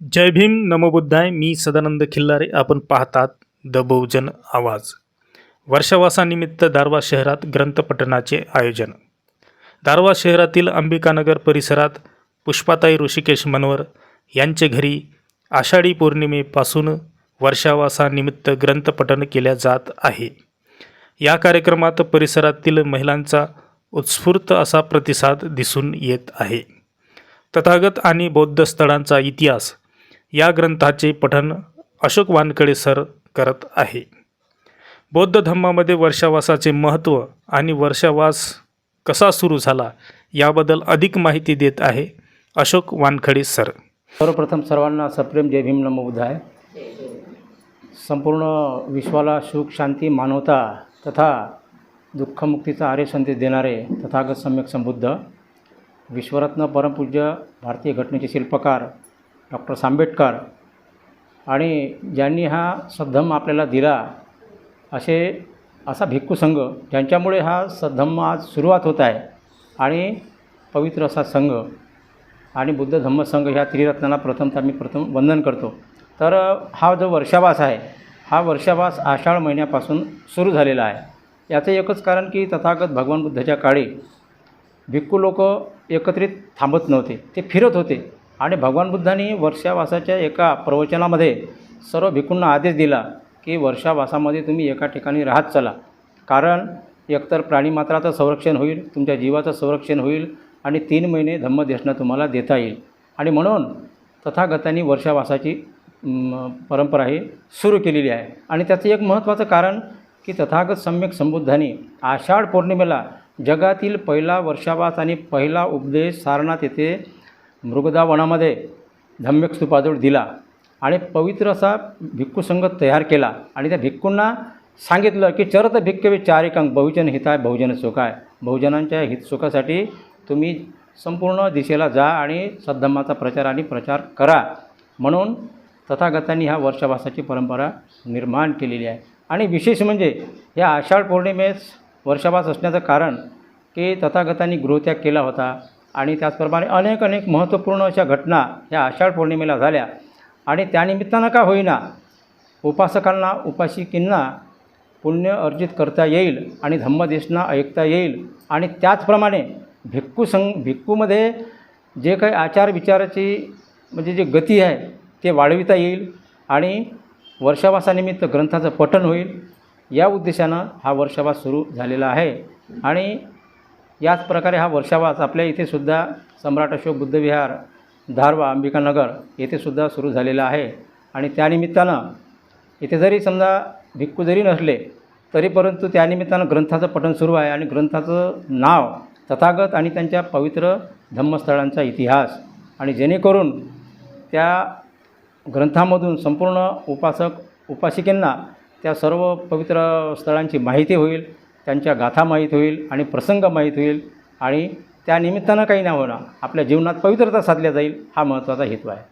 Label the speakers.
Speaker 1: जय भीम नमोबुद्धाय मी सदानंद खिल्लारे. आपण पाहतात द बहुजन आवाज. वर्षावासानिमित्त दारवा शहरात ग्रंथपठणाचे आयोजन. दारवा शहरातील अंबिकानगर परिसरात पुष्पाताई ऋषिकेश मनवर यांचे घरी आषाढी पौर्णिमेपासून वर्षावासानिमित्त ग्रंथपठण केल्या जात आहे. या कार्यक्रमात परिसरातील महिलांचा उत्स्फूर्त असा प्रतिसाद दिसून येत आहे. तथागत आणि बौद्ध स्थळांचा इतिहास या ग्रंथाचे पठन अशोक वानकडे सर करत आहे. बौद्ध धर्मामध्ये वर्षावासाचे महत्त्व आणि वर्षावास कसा सुरू झाला याबद्दल अधिक माहिती देत आहे अशोक वानखडे सर.
Speaker 2: सर्वप्रथम सर्वांना सप्रेम जय भीम नमो बुद्धाय संपूर्ण विश्वाला सुख शांती मानवता तथा दुःखमुक्तीचा आर्य संदेश देणारे तथागत सम्यक संबुद्ध विश्वरत्न परमपूज्य भारतीय घटनेचे शिल्पकार डॉक्टर आंबेडकर आणि ज्यांनी हा सद्धम्म आपल्याला दिला असे असा भिक्खू संघ ज्यांच्यामुळे हा सद्धम्म आज सुरुवात होत आहे आणि पवित्र असा संघ आणि बुद्ध धम्म संघ ह्या त्रिरत्नांना प्रथमतः मी प्रथम वंदन करतो. तर हा जो वर्षावास आहे हा वर्षावास आषाढ महिन्यापासून सुरू झालेला आहे. याचं एकच कारण की तथागत भगवान बुद्धाच्या काळी भिक्खू लोक एकत्रित थांबत नव्हते ते फिरत होते. आणि भगवान बुद्धांनी वर्षावासाच्या एका प्रवचनामध्ये सर्व भिकूंना आदेश दिला की वर्षावासामध्ये तुम्ही एका ठिकाणी राहत चला. कारण एकतर प्राणीमात्राचं संरक्षण होईल तुमच्या जीवाचं संरक्षण होईल आणि तीन महिने धम्मदेशना तुम्हाला देता येईल. आणि म्हणून तथागतांनी वर्षावासाची परंपरा ही सुरू केलेली आहे. आणि त्याचं एक महत्त्वाचं कारण की तथागत सम्यक संबुद्धांनी आषाढ पौर्णिमेला जगातील पहिला वर्षावास आणि पहिला उपदेश सारनाथ येथे मृगदा वनामध्ये धम्यक स्तूपाजवळ दिला आणि पवित्र असा भिक्खूसंघ तयार केला. आणि त्या भिक्खूंना सांगितलं की चरत भिक्कवे चारिकांक बहुजन हिताय बहुजन सुखाय. बहुजनांच्या हित सुखासाठी तुम्ही संपूर्ण दिशेला जा आणि सद्धम्माचा प्रचार आणि प्रचार करा. म्हणून तथागतांनी ह्या वर्षावासाची परंपरा निर्माण केलेली आहे. आणि विशेष म्हणजे या आषाढ पौर्णिमेस वर्षावास असण्याचं कारण की तथागतांनी गृहत्याग केला होता. आणि त्याचप्रमाणे अनेक अनेक महत्त्वपूर्ण अशा घटना ह्या आषाढ पौर्णिमेला झाल्या. आणि त्यानिमित्तानं का होईना उपासकांना उपासिकींना पुण्य अर्जित करता येईल आणि धम्मदेशना ऐकता येईल. आणि त्याचप्रमाणे भिक्खू संघ भिक्खूमध्ये जे काही आचार विचाराची म्हणजे जी गती आहे ते वाढविता येईल आणि वर्षावासानिमित्त ग्रंथाचं पठण होईल. या उद्देशानं हा वर्षावास सुरू झालेला आहे. आणि याच प्रकारे हा वर्षावास आपल्या इथे सुद्धा सम्राट अशोक बुद्धविहार धारवा अंबिकानगर येथे सुद्धा सुरू झालेला आहे. आणि त्यानिमित्तानं इथे जरी समजा भिक्खू जरी नसले तरी परंतु त्यानिमित्तानं ग्रंथाचं पठण सुरू आहे आणि ग्रंथाचं नाव तथागत आणि त्यांच्या पवित्र धम्मस्थळांचा इतिहास. आणि जेणेकरून त्या ग्रंथामधून संपूर्ण उपासक उपासिकेंना त्या सर्व पवित्र स्थळांची माहिती होईल. त्यांच्या गाथा माहीत होईल आणि प्रसंग माहीत होईल आणि त्या निमित्तानं काही नाही होणार. आपल्या जीवनात पवित्रता साधल्या जाईल हा महत्त्वाचा हेतू आहे.